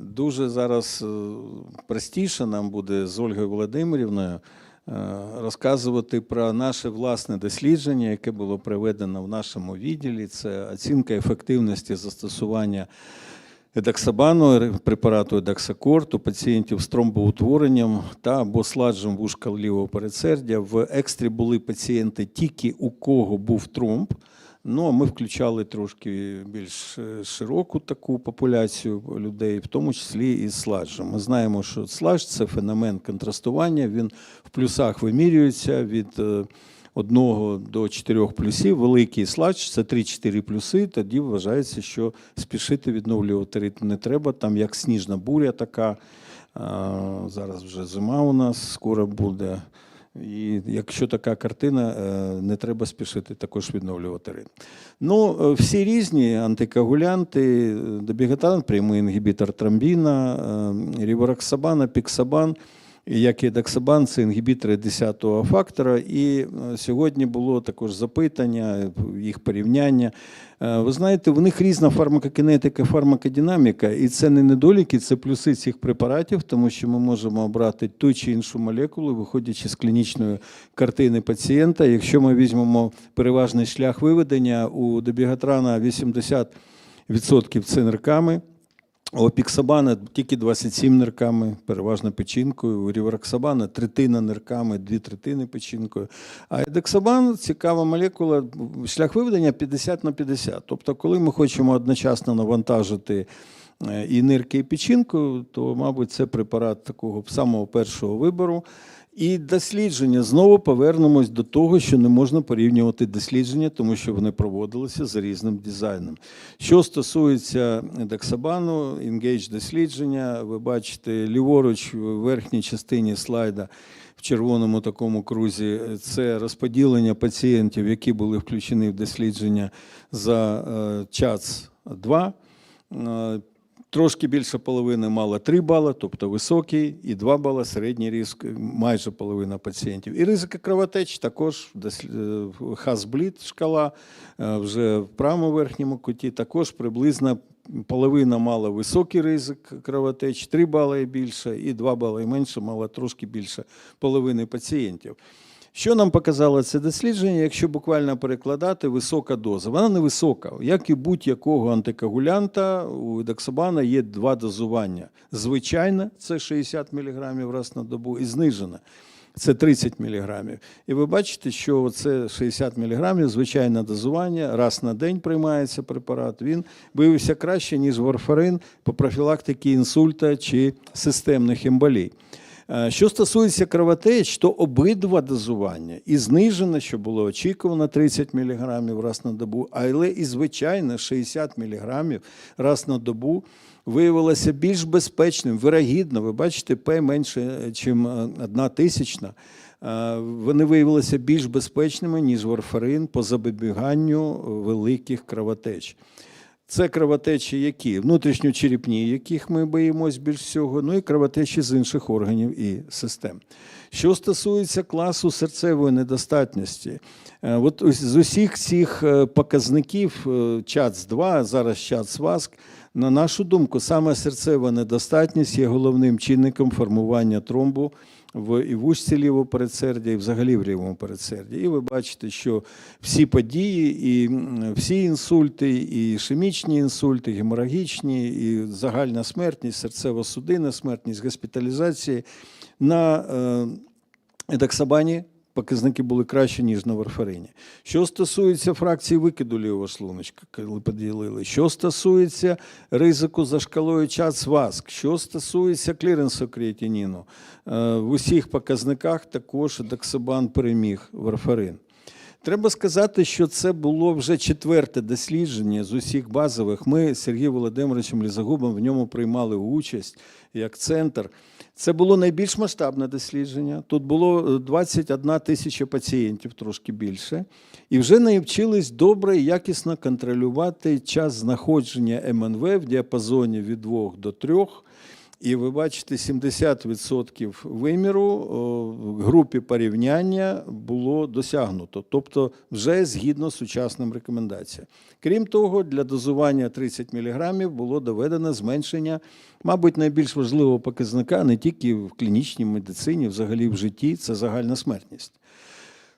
Дуже зараз е, простіше нам буде з Ольгою Володимирівною е, розказувати про наше власне дослідження, яке було проведено в нашому відділі. Це оцінка ефективності застосування едаксабану, препарату едаксакорт пацієнтів з тромбоутворенням та або сладжем вушка лівого передсердя. В екстрі були пацієнти тільки у кого був тромб. Ну, а ми включали трошки більш е, широку таку популяцію людей, в тому числі і з сладжем. Ми знаємо, що сладж – це феномен контрастування, він в плюсах вимірюється від е, 1 до 4 плюсів. Великий сладж – це 3-4 плюси, тоді вважається, що спішити відновлювати ритм не треба. Там як сніжна буря така, зараз вже зима у нас скоро буде. І якщо така картина, е, не треба спішити також відновлювати ринок. Ну, е, всі різні антикоагулянти, е, добігатан, прямий інгібітор тромбіна, рівораксабана, і як і доксабан, це інгібітори 10-го фактора. І е, сьогодні було також запитання, їх порівняння. Е, Ви знаєте, в них різна фармакокінетика, фармакодинаміка, і це не недоліки, це плюси цих препаратів, тому що ми можемо обрати ту чи іншу молекулу, виходячи з клінічної картини пацієнта. Якщо ми візьмемо переважний шлях виведення, у добігатрана 80% це нирками. Опіксабана тільки 27 нирками, переважно печінкою. У третина нирками, дві третини печінкою. А едексабан цікава молекула, шлях виведення 50 на 50. Тобто, коли ми хочемо одночасно навантажити е, і нирки, і печінку, то, мабуть, це препарат такого самого першого вибору. І дослідження знову повернемось до того, що не можна порівнювати дослідження, тому що вони проводилися за різним дизайном. Що стосується дексабану, Engage дослідження, ви бачите ліворуч в верхній частині слайда в червоному такому крузі це розподілення пацієнтів, які були включені в дослідження за е, час 2. Трошки більше половини мала 3 бали, тобто високий, і 2 бали середній ризик, майже половина пацієнтів. І ризики кровотеч також хазбліт шкала е, вже в правому верхньому куті, також приблизно половина мала високий ризик кровотеч, 3 бали і більше, і 2 бали і менше мала трошки більше половини пацієнтів. Що нам показало це дослідження, якщо буквально перекладати висока доза? Вона не висока. Як і будь-якого антикоагулянта, у доксабана є два дозування. Звичайне це 60 мг раз на добу, і знижене це 30 мг. І ви бачите, що це 60 мг, звичайне дозування, раз на день приймається препарат. Він виявився краще, ніж варфарин по профілактиці інсульта чи системних емболій. Е, Що стосується кровотеч, то обидва дозування і знижено, що було очікувано 30 мг раз на добу, але і звичайно 60 мг раз на добу виявилося більш безпечним. Вирогідно, ви бачите, П менше, ніж одна тисячна. Е, Вони виявилися більш безпечними, ніж варфарин по запобіганню великих кровотеч. Це кровотечі, які внутрішньочерепні, яких ми боїмось більш всього, ну і кровотечі з інших органів і систем. Що стосується класу серцевої недостатності, е, от з усіх цих е, показників ЧАЦ-2, зараз ЧАЦ-ВАСК, на нашу думку, саме серцева недостатність є головним чинником формування тромбу в і вушці лівого передсердя, і взагалі в лівому передсерді. І ви бачите, що всі події, і всі інсульти, і ішемічні інсульти, геморагічні, і загальна смертність, серцево-судинна смертність, госпіталізації на едаксабані показники були кращі, ніж на варфарині. Що стосується фракції викиду лівого шлуночка, коли поділили, що стосується ризику за шкалою час ВАСК, що стосується кліренсу креатиніну, е, в усіх показниках також доксабан переміг варфарин. Треба сказати, що це було вже четверте дослідження з усіх базових. Ми з Сергієм Володимировичем Лізагубом в ньому приймали участь як центр. Це було найбільш масштабне дослідження. Тут було е, 21 тисяча пацієнтів, трошки більше, і вже навчились добре і якісно контролювати час знаходження МНВ в діапазоні від 2 до 3 І ви бачите, 70% виміру в групі порівняння було досягнуто, тобто вже згідно з сучасним рекомендаціям. Крім того, для дозування 30 мг було доведено зменшення, мабуть, найбільш важливого показника не тільки в клінічній медицині, взагалі в житті це загальна смертність.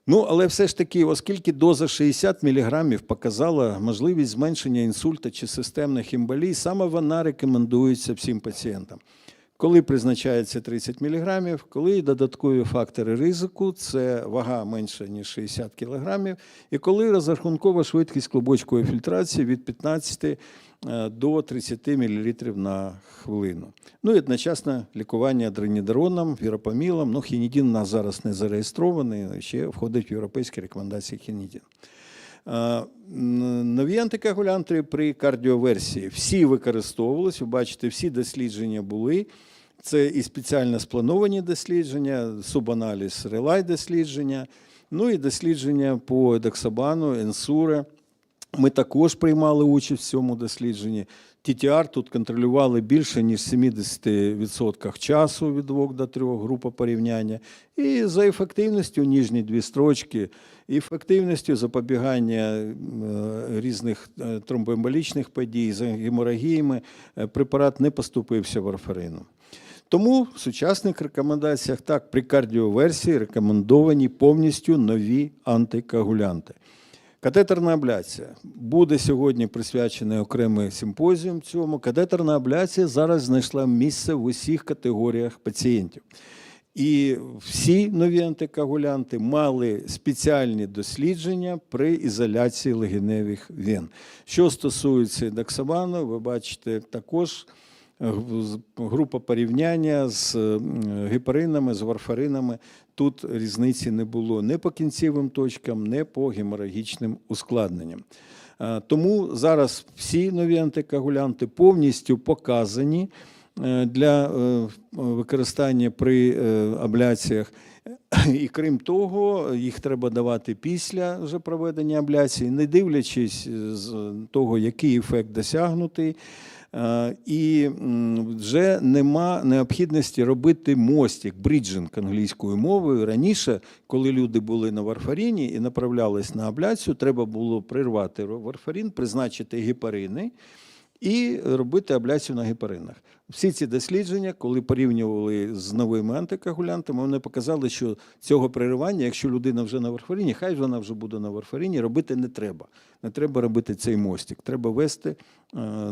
Ну, але все ж таки, оскільки доза 60 мг показала можливість зменшення інсульта чи системних емболій, саме вона рекомендується всім пацієнтам. Коли призначається 30 мг, коли додаткові фактори ризику, це вага менше, ніж 60 кг, і коли розрахункова швидкість клубочкової фільтрації від 15 е, до 30 мл на хвилину. Ну і одночасно лікування адренідероном, віропамілом. Ну, хінідін у нас зараз не зареєстрований, ще входить в європейські рекомендації хінідін. Е, Нові антикоагулянти при кардіоверсії всі використовувалися. Ви бачите, всі дослідження були. Це і спеціально сплановані дослідження, субаналіз релай дослідження, ну і дослідження по едоксабану, енсуре. Ми також приймали участь в цьому дослідженні. TTR тут контролювали більше, ніж 70% часу від 2 до 3 група порівняння. І за ефективністю ніжні дві строчки, ефективністю запобігання е, різних е, тромбоемболічних подій, за геморагіями е, препарат не поступився варфарином. Тому в сучасних рекомендаціях так при кардіоверсії рекомендовані повністю нові антикоагулянти. Катетерна абляція буде сьогодні присвячений окремий симпозіум цьому. Катетерна абляція зараз знайшла місце в усіх категоріях пацієнтів. І всі нові антикоагулянти мали спеціальні дослідження при ізоляції легеневих вен. Що стосується доксабану, ви бачите також група порівняння з е, гепаринами, з варфаринами. Тут різниці не було не по кінцевим точкам, не по геморагічним ускладненням. Е, Тому зараз всі нові антикоагулянти повністю показані е, для використання при абляціях. І крім того, їх треба давати після вже проведення абляції, не дивлячись з того, який ефект досягнутий. Е, І вже нема необхідності робити мостик, бріджинг англійською мовою. Раніше, коли люди були на варфаріні і направлялись на абляцію, треба було прирвати варфарін, призначити гепарини і робити абляцію на гепаринах. Всі ці дослідження, коли порівнювали з новими антикоагулянтами, вони показали, що цього переривання, якщо людина вже на варфаріні, хай вона вже буде на варфаріні, робити не треба. Не треба робити цей мостик. Треба вести е,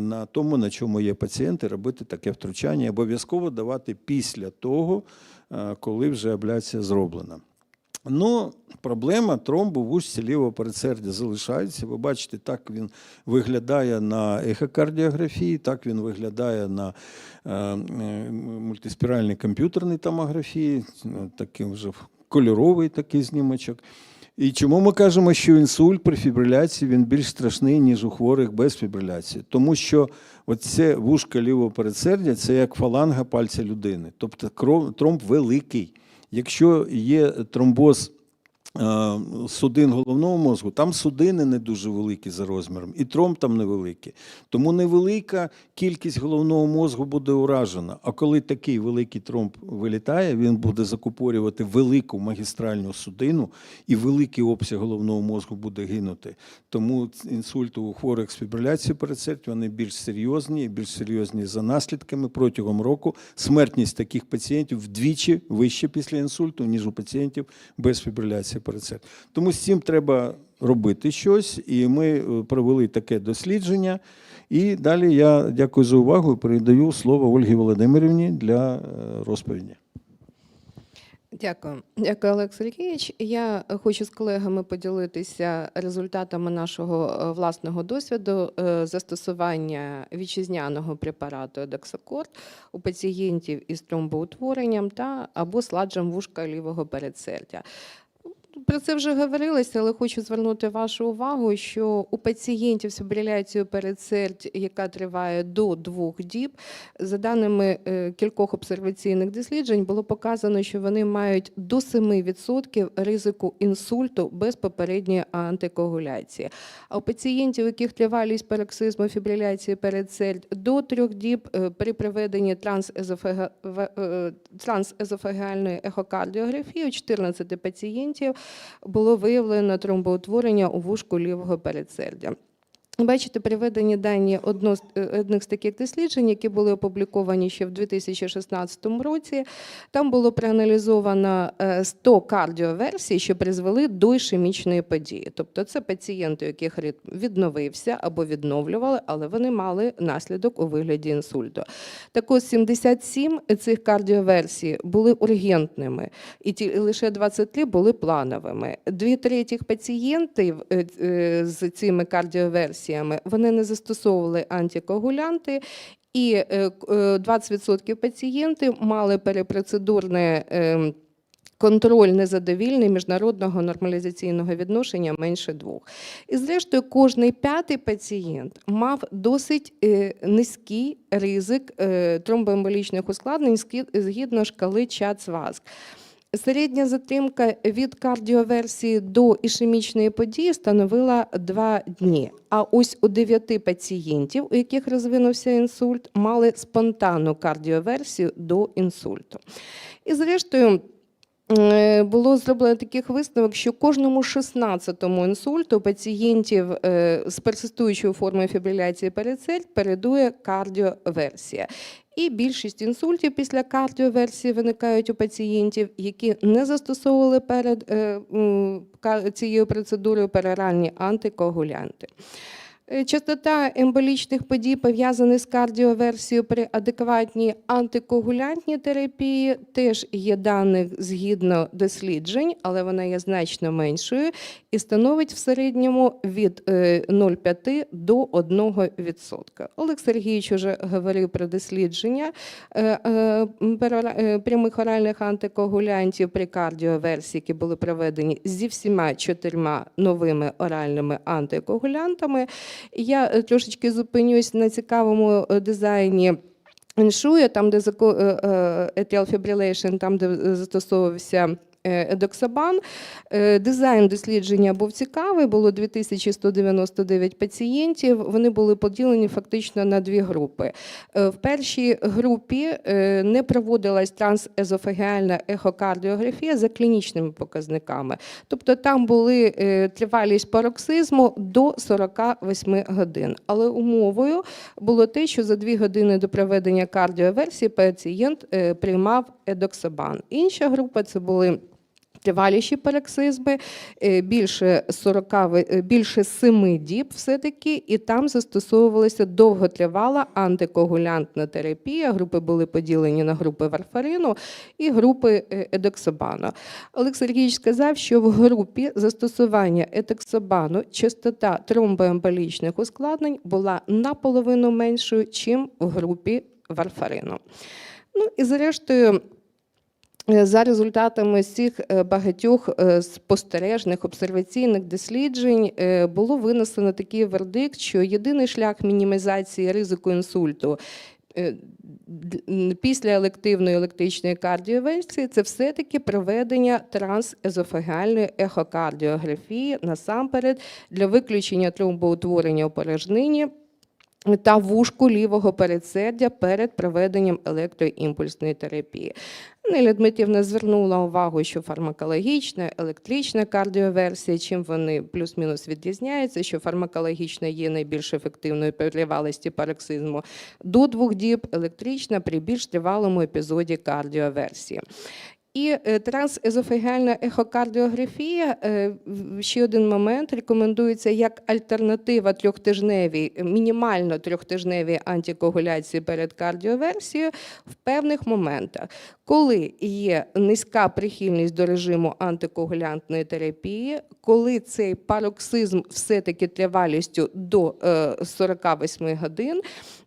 на тому, на чому є пацієнти, робити таке втручання. Обов'язково давати після того, е, коли вже абляція зроблена. Ну, проблема тромбу в ушці лівого передсердя залишається. Ви бачите, так він виглядає на ехокардіографії, так він виглядає на е, мультиспіральній комп'ютерній томографії, такий вже кольоровий такий знімочок. І чому ми кажемо, що інсульт при фібриляції він більш страшний, ніж у хворих без фібриляції? Тому що оце вушка лівого передсердя це як фаланга пальця людини. Тобто тромб великий. Якщо є тромбоз судин головного мозку, там судини не дуже великі за розміром, і тромб там невеликий. Тому невелика кількість головного мозку буде уражена. А коли такий великий тромб вилітає, він буде закупорювати велику магістральну судину, і великий обсяг головного мозку буде гинути. Тому інсульти у хворих з фібриляцією передсердь вони більш серйозні, і більш серйозні за наслідками протягом року. Смертність таких пацієнтів вдвічі вища після інсульту, ніж у пацієнтів без фібриляції передсердь. Тому з цим треба робити щось, і ми е, провели таке дослідження. І далі я дякую за увагу і передаю слово Ольгі Володимирівні для е, розповіді. Дякую, дякую, Олег Сергійович. Я хочу з колегами поділитися результатами нашого е, власного досвіду застосування вітчизняного препарату Едексакорд у пацієнтів із тромбоутворенням та або сладжем вушка лівого передсердя. Про це вже говорилося, але хочу звернути вашу увагу, що у пацієнтів з фібриляцією передсердь, яка триває до двох діб, за даними е, кількох обсерваційних досліджень, було показано, що вони мають до 7% ризику інсульту без попередньої антикоагуляції. А у пацієнтів, у яких тривалість пароксизму фібриляції передсердь до трьох діб е, при проведенні трансезофега- е, трансезофагеальної ехокардіографії у 14 пацієнтів було виявлено тромбоутворення у вушку лівого передсердя. Бачите, приведені дані е, одних з таких досліджень, які були опубліковані ще в 2016 році. Там було проаналізовано е, 100 кардіоверсій, що призвели до ішемічної події. Тобто це пацієнти, яких ритм відновився або відновлювали, але вони мали наслідок у вигляді інсульту. Так ось 77 цих кардіоверсій були ургентними, і ті, лише 23 були плановими. Дві третіх пацієнтів е, е, з цими кардіоверсіями вони не застосовували антикоагулянти, і е, к- е, 20% пацієнтів мали перепроцедурне. ем, Контроль незадовільний міжнародного нормалізаційного відношення менше двох. І зрештою, кожний п'ятий пацієнт мав досить е, низький ризик е, тромбоемболічних ускладнень згідно шкали ЧАЦ-ВАСК. Середня затримка від кардіоверсії до ішемічної події становила 2 дні. А ось у 9 пацієнтів, у яких розвинувся інсульт, мали спонтанну кардіоверсію до інсульту. І зрештою. е, Було зроблено таких висновок, що кожному 16-му інсульту пацієнтів е, з персистуючою формою фібриляції передсердь передує кардіоверсія. І більшість інсультів після кардіоверсії виникають у пацієнтів, які не застосовували перед е, цією процедурою пероральні антикоагулянти. Е, Частота емболічних подій пов'язаних з кардіоверсією при адекватній антикоагулянтній терапії теж є даних згідно досліджень, але вона є значно меншою і становить в середньому від е, 0,5 до 1%. Олег Сергійович вже говорив про дослідження е, е, е, прямих оральних антикоагулянтів при кардіоверсії, які були проведені зі всіма чотирма новими оральними антикоагулянтами. Я е, трошечки зупинюсь на цікавому е, дизайні. Іншує, там, де зако- е, atrial fibrillation, там, де застосовувався едоксабан. Е, Дизайн дослідження був цікавий, було 2199 пацієнтів. Вони були поділені фактично на дві групи. Е, В першій групі е, не проводилась трансезофагеальна ехокардіографія за клінічними показниками. Тобто там були е, тривалість пароксизму до 48 годин. Але умовою було те, що за дві години до проведення кардіоверсії пацієнт е, приймав едоксабан. Інша група це були. Триваліші пароксизми, е, більше 40, ви- е, більше 7 діб все-таки, і там застосовувалася довготривала антикоагулянтна терапія. Групи були поділені на групи варфарину і групи е, едоксабану. Олег Сергійович сказав, що в групі застосування етоксабану частота тромбоемболічних ускладнень була наполовину меншою, чим в групі варфарину. Ну і зрештою. Е, За результатами цих е, багатьох е, спостережних обсерваційних досліджень було винесено такий вердикт, що єдиний шлях мінімізації ризику інсульту після елективної електричної кардіоверсії це все-таки проведення трансезофагеальної ехокардіографії. Насамперед для виключення тромбоутворення у порожнині та вушку лівого передсердя перед проведенням електроімпульсної терапії. Неля Дмитрівна звернула увагу, що фармакологічна, електрична кардіоверсія, чим вони плюс-мінус відрізняються, що фармакологічна є найбільш ефективною при тривалості пароксизму до двох діб, електрична при більш тривалому епізоді кардіоверсії. І е, трансезофагеальна ехокардіографія, е, ще один момент, рекомендується як альтернатива трьохтижневій, мінімально трьохтижневій антикоагуляції перед кардіоверсією в певних моментах, коли є низька прихильність до режиму антикоагулянтної терапії, коли цей пароксизм все-таки тривалістю до е, 48 годин,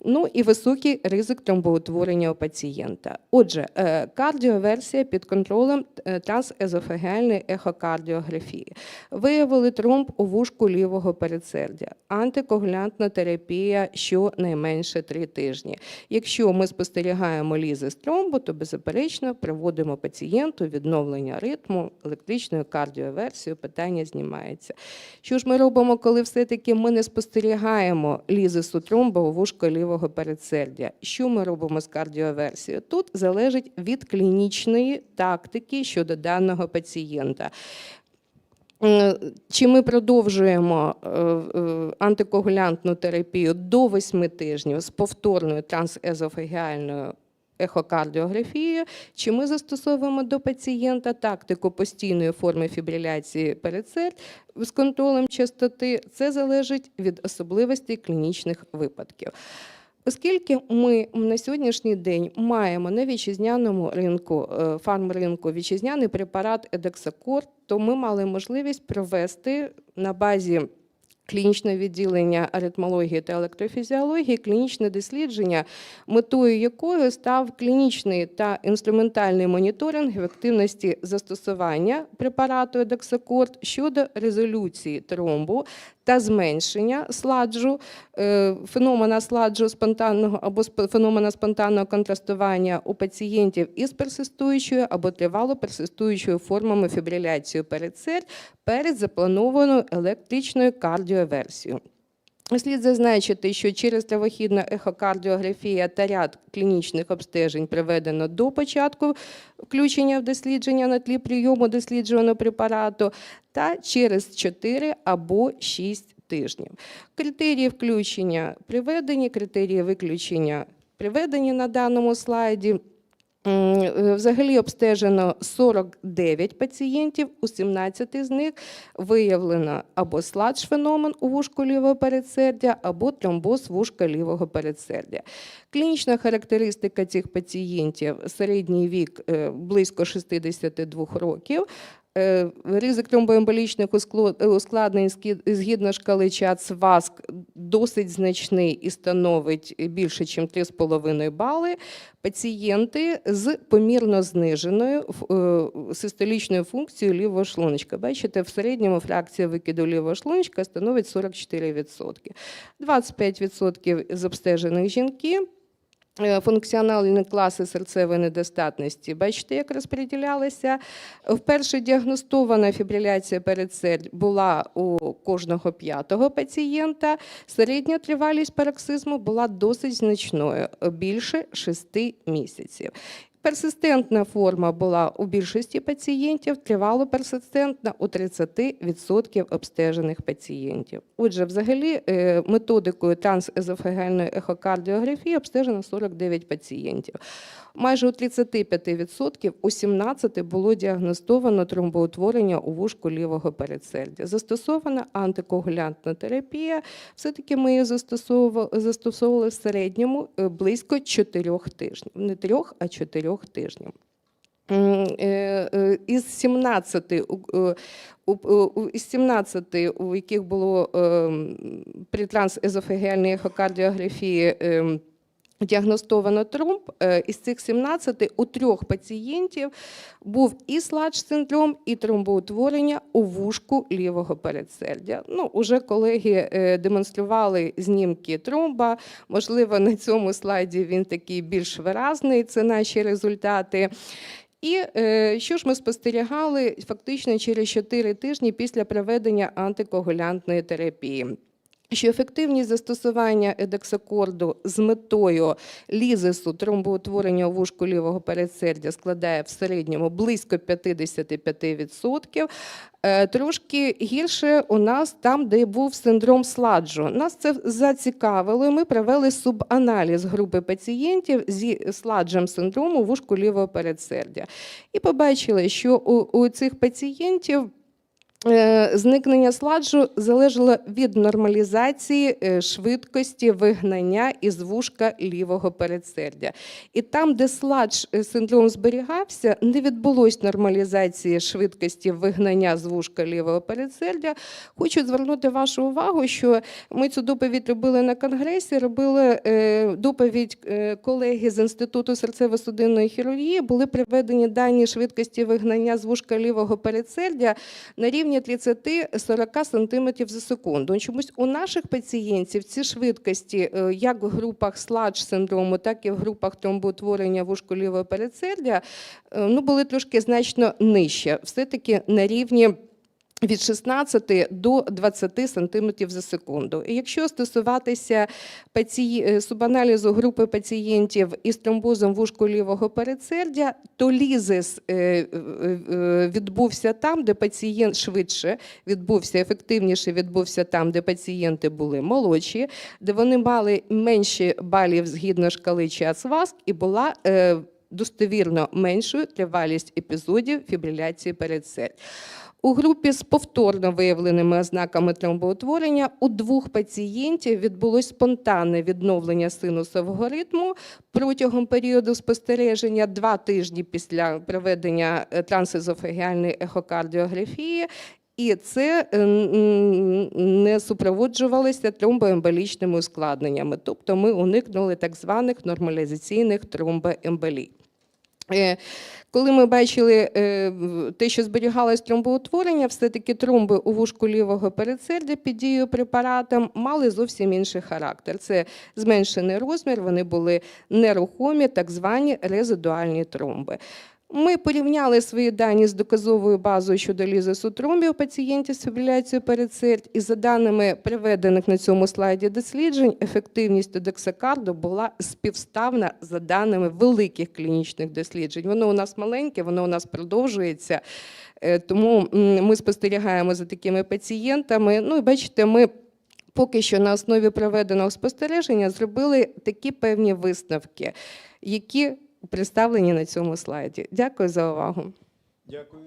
ну і високий ризик тромбоутворення у пацієнта. Отже, е, кардіоверсія під контролем е, трансезофагеальної ехокардіографії. Виявили тромб у вушку лівого передсердя. Антикоагулянтна терапія щонайменше три тижні. Якщо ми спостерігаємо лізи з тромбу, то беззаперечно приводимо пацієнту відновлення ритму, електричною кардіоверсією, питання знімається. Що ж ми робимо, коли все-таки ми не спостерігаємо лізису тромба у вушко лівого передсердя? Що ми робимо з кардіоверсією? Тут залежить від клінічної тактики щодо даного пацієнта. Е, Чи ми продовжуємо е, е, антикоагулянтну терапію до 8 тижнів з повторною трансезофагіальною ехокардіографією, чи ми застосовуємо до пацієнта тактику постійної форми фібриляції передсердь з контролем частоти, це залежить від особливостей клінічних випадків. Оскільки ми на сьогоднішній день маємо на вітчизняному ринку, е, фармринку вітчизняний препарат Едексакорд, то ми мали можливість провести на базі клінічного відділення аритмології та електрофізіології клінічне дослідження, метою якого став клінічний та інструментальний моніторинг ефективності застосування препарату Едексакорд щодо резолюції тромбу та зменшення сладжу, е, феномена сладжу спонтанного або феномена спонтанного контрастування у пацієнтів із персистуючою або тривало персистуючою формами фібриляції перед передсердь перед запланованою електричною кардіоверсією. Слід зазначити, що через травохідну ехокардіографія та ряд клінічних обстежень приведено до початку включення в дослідження на тлі прийому досліджуваного препарату та через 4 або 6 тижнів. Критерії включення приведені, критерії виключення приведені на даному слайді. Е, Взагалі обстежено 49 пацієнтів, у 17 з них виявлено або сладж феномен у вушку лівого передсердя, або тромбоз вушка лівого передсердя. Клінічна характеристика цих пацієнтів середній вік е, близько 62 років. Е, Ризик тромбоемболічних ускло- ускладнень згідно шкали ЧАЦ ВАСК досить значний і становить більше, ніж 3,5 бали. Пацієнти з помірно зниженою е, систолічною функцією лівого шлуночка. Бачите, в середньому фракція викиду лівого шлуночка становить 44%. 25% з обстежених жінки. Е, Функціональні класи серцевої недостатності. Бачите, як розподілялися. Вперше діагностована фібриляція передсердь була у кожного п'ятого пацієнта. Середня тривалість пароксизму була досить значною більше 6 місяців. Персистентна форма була у більшості пацієнтів, тривало персистентна у 30% обстежених пацієнтів. Отже, взагалі е, методикою трансезофагальної ехокардіографії обстежено 49 пацієнтів. Майже у 35% у 17 було діагностовано тромбоутворення у вушку лівого передсердя. Застосована антикоагулянтна терапія. Все-таки ми її застосовували, в середньому е, близько 4 тижнів. Не 3, а 4 тижнів. М, е, е, Із 17, у- е, із 17, у яких було ем, при трансезофагіальній ехокардіографії ем, діагностовано тромб, е, із цих 17 у трьох пацієнтів був і сладж-синдром, і тромбоутворення у вушку лівого передсердя. Ну, уже колеги е, демонстрували знімки тромба. Можливо, на цьому слайді він такий більш виразний. Це наші результати. І е, що ж ми спостерігали фактично через 4 тижні після проведення антикоагулянтної терапії? Що ефективність застосування едексакорду з метою лізису тромбоутворення у вушку лівого передсердя складає в середньому близько 55%. Е, Трошки гірше у нас там, де був синдром сладжу. Нас це зацікавило. Ми провели субаналіз групи пацієнтів зі сладжем синдрому вушку лівого передсердя. І побачили, що у, у цих пацієнтів зникнення сладжу залежало від нормалізації е, швидкості вигнання із вушка лівого передсердя. І там, де сладж е, синдром зберігався, не відбулось нормалізації швидкості вигнання з вушка лівого передсердя. Хочу звернути вашу увагу, що ми цю доповідь робили на конгресі, робили е, доповідь е, колеги з Інституту серцево-судинної хірургії, були приведені дані швидкості вигнання з вушка лівого передсердя на рівні 30-40 см за секунду. Чомусь у наших пацієнтів ці швидкості, е, як в групах сладж синдрому, так і в групах тромбоутворення вушку лівого передсердя, е, ну, були трошки значно нижче. Все-таки на рівні від 16 до 20 см за секунду. І якщо стосуватися паці... е, субаналізу групи пацієнтів із тромбозом вушку лівого передсердя, то лізис е, е, відбувся там, де пацієнт швидше відбувся, ефективніше відбувся там, де пацієнти були молодші, де вони мали менше балів згідно шкали час-васк і була достовірно меншою тривалість епізодів фібриляції передсердь. У групі з повторно виявленими ознаками тромбоутворення у двох пацієнтів відбулось спонтанне відновлення синусового ритму протягом періоду спостереження два тижні після проведення е, трансезофагіальної ехокардіографії. І це е, не супроводжувалося тромбоемболічними ускладненнями, тобто ми уникнули так званих нормалізаційних тромбоемболій. Е, Коли ми бачили е, те, що зберігалось тромбоутворення, все-таки тромби у вушку лівого передсердя під дією препаратом мали зовсім інший характер. Це зменшений розмір, вони були нерухомі, так звані резидуальні тромби. Ми порівняли свої дані з доказовою базою щодо лізису тромбів у пацієнтів з фібриляцією передсердь, і за даними приведених на цьому слайді досліджень, ефективність дексакарду була співставна за даними великих клінічних досліджень. Воно у нас маленьке, воно у нас продовжується. Е, Тому ми спостерігаємо за такими пацієнтами. Ну і бачите, ми поки що на основі проведеного спостереження зробили такі певні висновки, які представлені на цьому слайді. Дякую за увагу. Дякую.